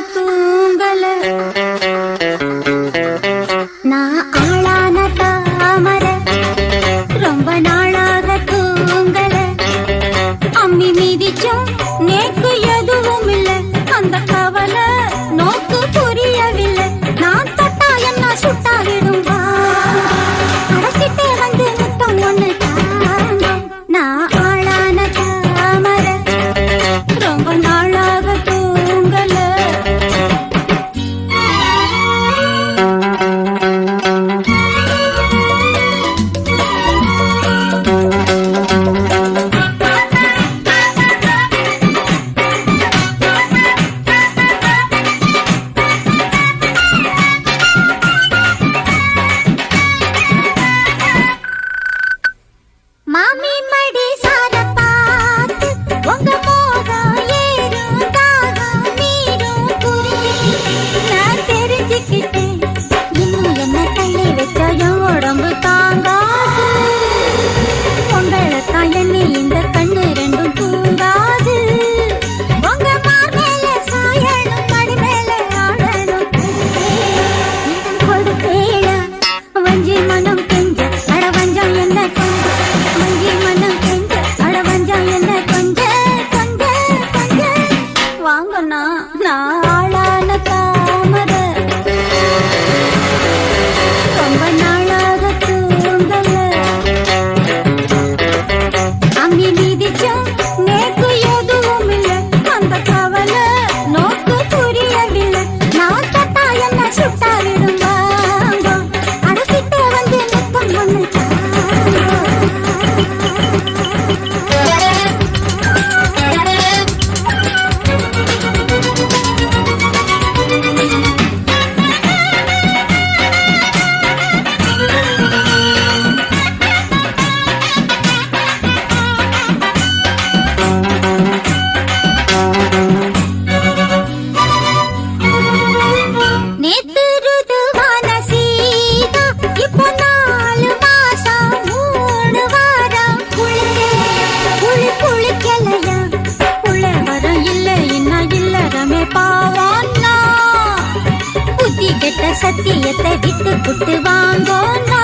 तू வாங்கண்ணா நான் கெட்ட சத்தியத்தை விட்டு புட்டு வாங்கோன்னா